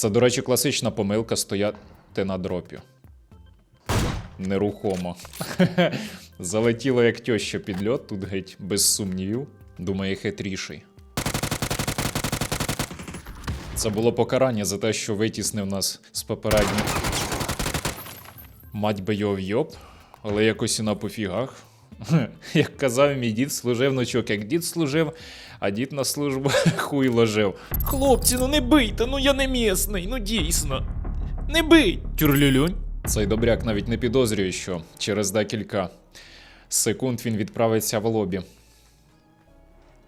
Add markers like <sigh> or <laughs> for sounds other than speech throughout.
Це, до речі, класична помилка стояти на дропі. Нерухомо. <laughs> Залетіло як тьоща під льот, тут геть без сумнівів. Думає, хитріший. Це було покарання за те, що витіснив нас з попередніх. Мать би його вйоб, але якось і на пофігах. <laughs> Як казав мій дід, служив ночок, як дід служив, а дід на службу <laughs> хуй ложив. Хлопці, ну не бийте, ну я не місний, ну дійсно. Не бий! Тюрлюлюнь. Цей добряк навіть не підозрює, що через декілька секунд він відправиться в лобі.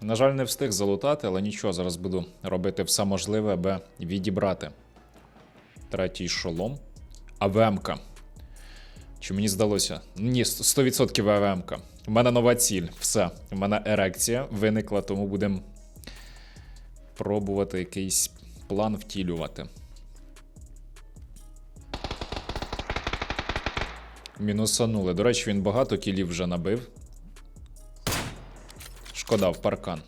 На жаль, не встиг залутати, але нічого, зараз буду робити все можливе, аби відібрати. Третій шолом. АВМ-ка. Чи мені здалося? Ні, 100% АВМ-ка. У мене нова ціль. Все. У мене ерекція виникла, тому будемо пробувати якийсь план втілювати. Мінусанули. До речі, він багато кілів вже набив. Шкода в паркан.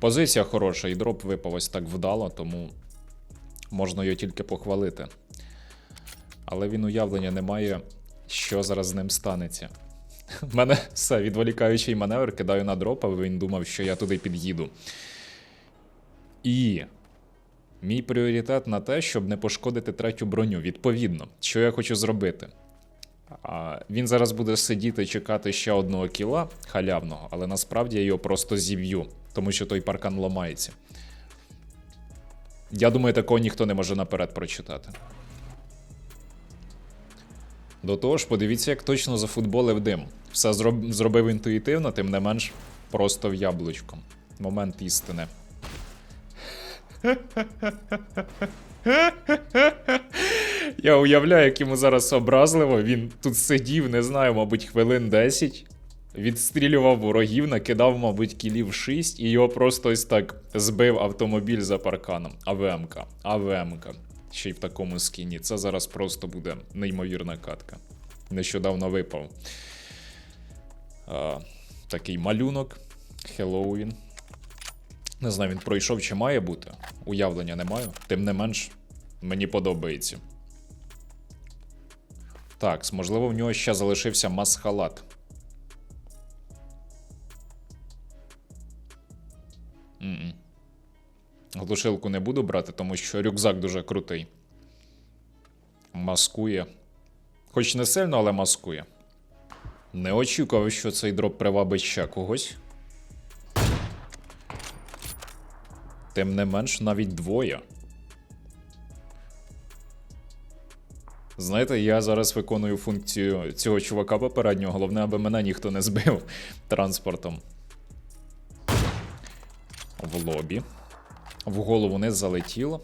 Позиція хороша, і дроп випав ось так вдало, тому можна його тільки похвалити. Але він уявлення не має, що зараз з ним станеться. У мене все, відволікаючий маневр, кидаю на дроп, аби він думав, що я туди під'їду. І мій пріоритет на те, щоб не пошкодити третю броню. Відповідно, що я хочу зробити. А, він зараз буде сидіти чекати ще одного кіла халявного, але насправді я його просто зіб'ю, тому що той паркан ламається. Я думаю, такого ніхто не може наперед прочитати. До того ж, подивіться, як точно зафутболив дим. Все зроб... зробив інтуїтивно, тим не менш просто в яблучком. Момент істини. Я уявляю, як йому зараз образливо. Він тут сидів, не знаю, мабуть, хвилин 10. Відстрілював ворогів, накидав, мабуть, кілів 6, і його просто ось так збив автомобіль за парканом. АВМка. АВМка. Ще й в такому скіні. Це зараз просто буде неймовірна катка. Нещодавно випав. А, такий малюнок. Хеллоуін. Не знаю, він пройшов чи має бути. Уявлення не маю. Тим не менш, мені подобається. Так, можливо, в нього ще залишився масхалат. Глушилку не буду брати, тому що рюкзак дуже крутий. Маскує. Хоч не сильно, але маскує. Не очікував, що цей дроп привабить ще когось. Тим не менш, навіть двоє. Знаєте, я зараз виконую функцію цього чувака попереднього. Головне, аби мене ніхто не збив транспортом. В лобі. В голову не залетіло,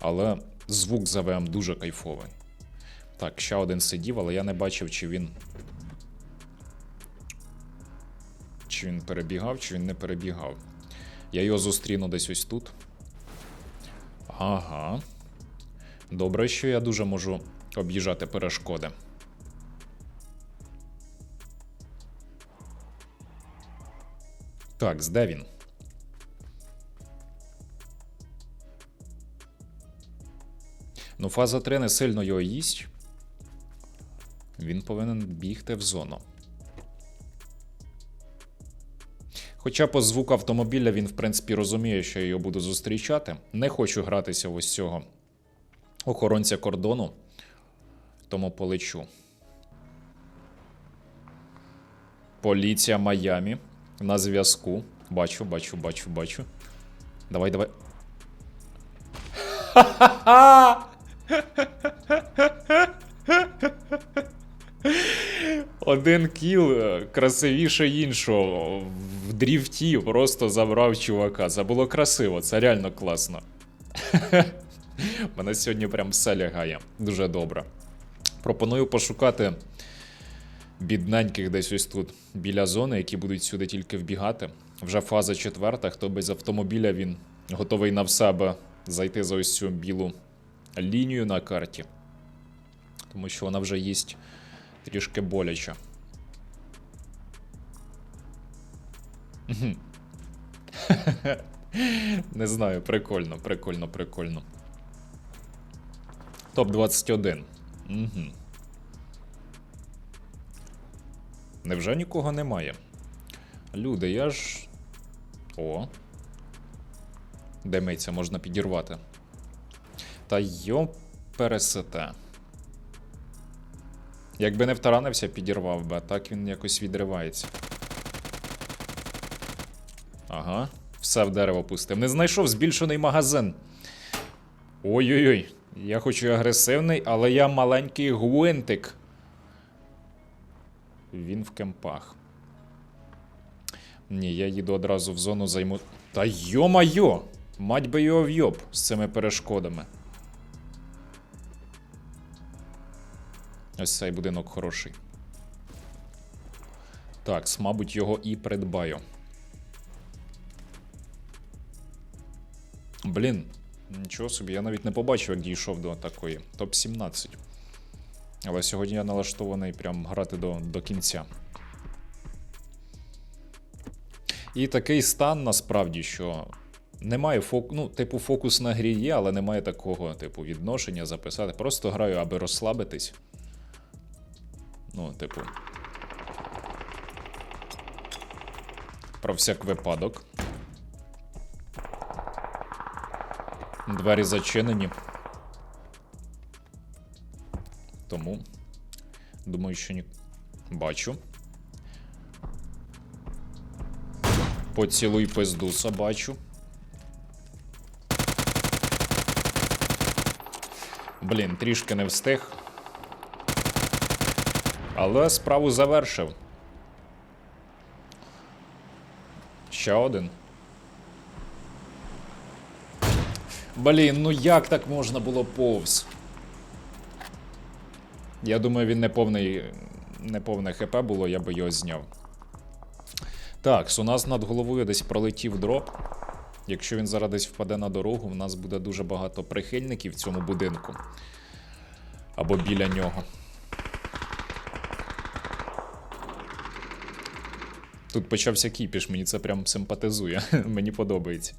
але звук за ВМ дуже кайфовий. Так, ще один сидів, але я не бачив, чи він. Чи він перебігав, чи він не перебігав. Я його зустріну десь ось тут. Ага. Добре, що я дуже можу об'їжджати перешкоди. Так, де він? Ну, фаза 3 не сильно його їсть. Він повинен бігти в зону. Хоча по звуку автомобіля він, в принципі, розуміє, що я його буду зустрічати. Не хочу гратися в ось цього охоронця кордону, тому полечу. Поліція Майамі на зв'язку. Бачу, бачу, бачу, бачу. Давай, давай. <laughs> Один кіл е, красивіше іншого. В дріфті просто забрав чувака. Це було красиво, це реально класно. <laughs> Мене сьогодні прям все лягає. Дуже добре. Пропоную пошукати бідненьких десь ось тут біля зони, які будуть сюди тільки вбігати. Вже фаза четверта. Хто без автомобіля він готовий на все, аби зайти за ось цю білу лінію на карті. Тому що вона вже їсть трішки боляче. <laughs> Не знаю, прикольно, прикольно, прикольно. Топ-21. Угу. Невже нікого немає? Люди, я ж. О. Демиця можна підірвати. Та йо пересете. Якби не втаранився, підірвав би, так він якось відривається. Ага, все в дерево пустив. Не знайшов збільшений магазин. Ой-ой-ой. Я хочу агресивний, але я маленький гвинтик. Він в кемпах. Ні, я їду одразу в зону займу. Та йо-майо! Мать би його вйоб з цими перешкодами. Ось цей будинок хороший. Так, мабуть, його і придбаю. Блін, нічого собі, я навіть не побачив, як дійшов до такої. Топ-17. Але сьогодні я налаштований прям грати до, до кінця. І такий стан насправді, що немає фок... ну, типу, фокус на грі є, але немає такого, типу, відношення записати. Просто граю, аби розслабитись. Ну, типу. Про всяк випадок. Двері зачинені. Тому. Думаю, що ні. Бачу. Поцілуй пиздуса, бачу. Блін, трішки не встиг. Але справу завершив. Ще один. Блін, ну як так можна було повз? Я думаю, він не повний, не повне ХП було, я би його зняв. Так, у нас над головою десь пролетів дроп. Якщо він зараз десь впаде на дорогу, в нас буде дуже багато прихильників в цьому будинку. Або біля нього. Тут почався кіпіш, мені це прям симпатизує. <laughs> мені подобається.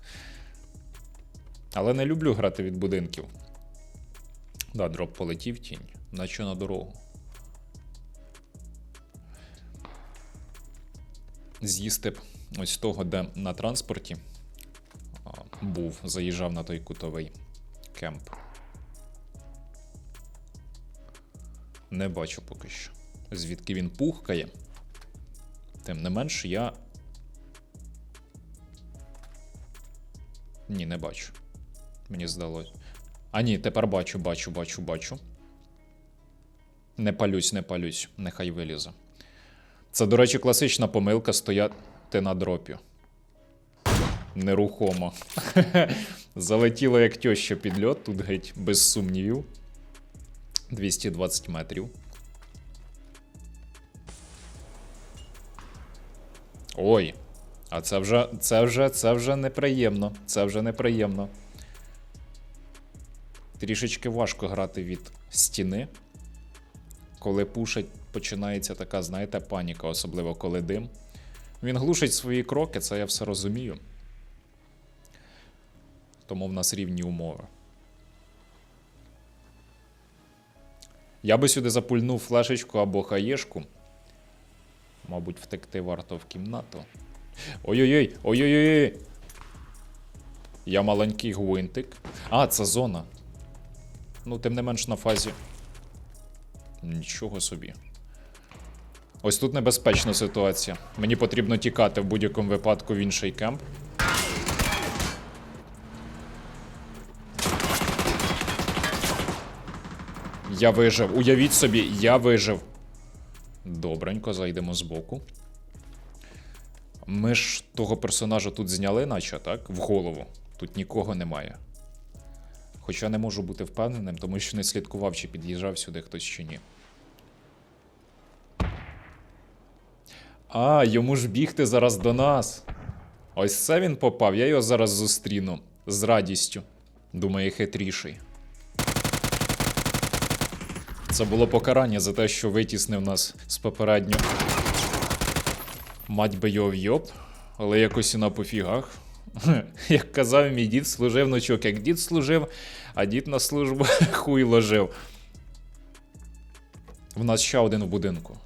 Але не люблю грати від будинків. Да, дроп полетів тінь, наче на дорогу. З'їсти б ось того, де на транспорті був, заїжджав на той кутовий кемп. Не бачу поки що. Звідки він пухкає. Тим не менш, я. Ні, не бачу. Мені здалось. А ні, тепер бачу, бачу, бачу, бачу. Не палюсь, не палюсь, нехай вилізе. Це, до речі, класична помилка стояти на дропі. Нерухомо. <laughs> Залетіло як тьоща під льот, тут геть без сумнівів. 220 метрів. Ой. А це вже, це вже, це вже неприємно. Це вже неприємно. Трішечки важко грати від стіни. Коли пушить, починається така, знаєте, паніка, особливо коли дим. Він глушить свої кроки, це я все розумію. Тому в нас рівні умови. Я би сюди запульнув флешечку або хаєшку. Мабуть, втекти варто в кімнату. Ой-ой-ой! Ой-ой-ой! Я маленький гвинтик. А, це зона. Ну, тим не менш на фазі. Нічого собі. Ось тут небезпечна ситуація. Мені потрібно тікати в будь-якому випадку в інший кемп. Я вижив. Уявіть собі, я вижив. Добренько, зайдемо збоку. Ми ж того персонажа тут зняли, наче, так? В голову. Тут нікого немає. Хоча не можу бути впевненим, тому що не слідкував, чи під'їжджав сюди хтось чи ні. А, йому ж бігти зараз до нас. Ось це він попав, я його зараз зустріну. З радістю. Думає, хитріший. Це було покарання за те, що витіснив нас з попереднього. Мать би його вйоб, але якось і на пофігах. <laughs> Як казав мій дід, служив внучок. Як дід служив, а дід на службу <laughs> хуй ложив. В нас ще один в будинку.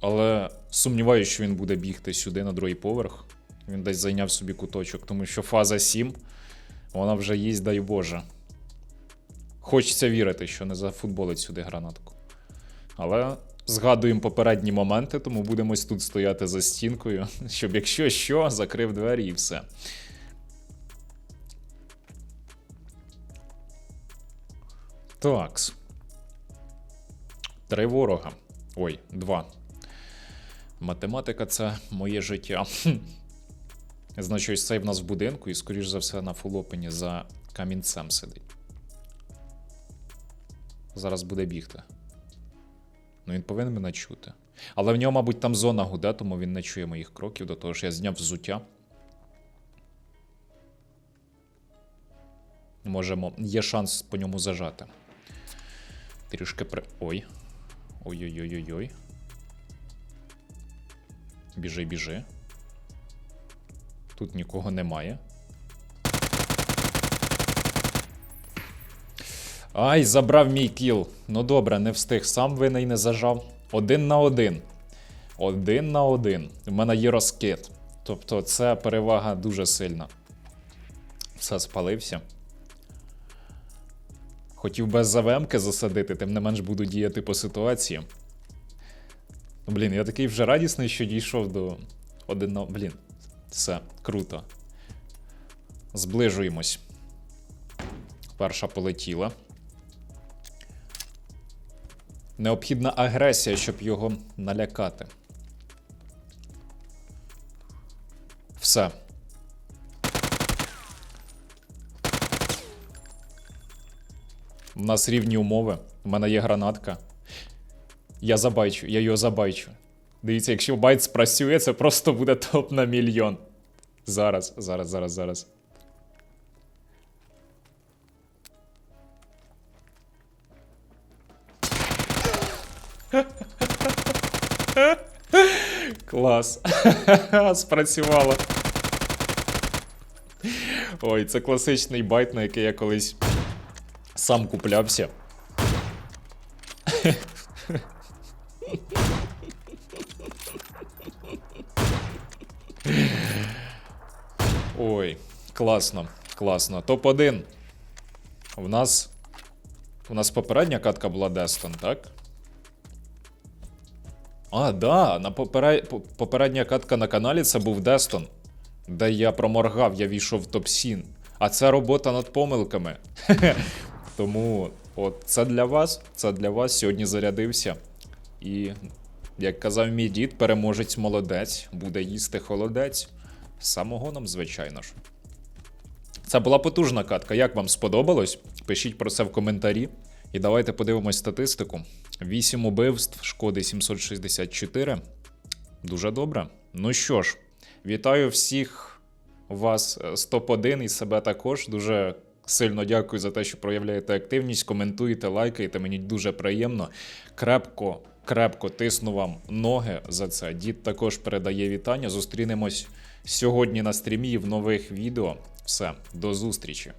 Але сумніваюся, що він буде бігти сюди на другий поверх. Він десь зайняв собі куточок, тому що фаза 7, вона вже їсть, дай Боже. Хочеться вірити, що не зафутболить сюди гранатку. Але згадуємо попередні моменти, тому будемо тут стояти за стінкою, <laughs> щоб якщо що, закрив двері і все. Такс. Три ворога. Ой, два. Математика це моє життя. <laughs> Значить, цей в нас в будинку, і, скоріш за все, на фулопені за камінцем сидить. Зараз буде бігти. Ну, він повинен мене чути. Але в нього, мабуть, там зона гуде, тому він не чує моїх кроків, до того ж я зняв взуття. Можемо. Є шанс по ньому зажати. Трішки при. Ой. Ой-ой-ой-ой-ой. Біжи, біжи. Тут нікого немає. Ай, забрав мій кіл. Ну добре, не встиг. Сам винний не зажав. Один на один. Один на один. У мене є розкид. Тобто це перевага дуже сильна. Все спалився. Хотів без завемки засадити, тим не менш буду діяти по ситуації. Ну, Блін, я такий вже радісний, що дійшов до один на. Блін, все, круто. Зближуємось. Перша полетіла. Необхідна агресія, щоб його налякати. Все. У нас рівні умови. У мене є гранатка. Я забайчу, я його забайчу. Дивіться, якщо байт спрацює, це просто буде топ на мільйон. Зараз, зараз, зараз, зараз. Клас. <laughs> Спрацювало. Ой, це класичний байт, на який я колись сам куплявся. Ой, класно, класно. Топ-1. У нас. У нас попередня катка була Дестон, так? А, да, на попере... по- попередня катка на каналі це був Дестон, де я проморгав, я війшов в топ-7. А це робота над помилками. <laughs> Тому от це для вас. Це для вас. Сьогодні зарядився. І, як казав мій дід, переможець молодець, буде їсти холодець. Самогоном, звичайно ж. Це була потужна катка. Як вам сподобалось? Пишіть про це в коментарі. І давайте подивимось статистику. 8 убивств, шкоди 764. Дуже добре. Ну що ж, вітаю всіх вас е, з топ-1 і себе також. Дуже сильно дякую за те, що проявляєте активність, коментуєте, лайкаєте. Мені дуже приємно. Крепко, крепко тисну вам ноги за це. Дід також передає вітання. Зустрінемось сьогодні на стрімі в нових відео. Все, до зустрічі.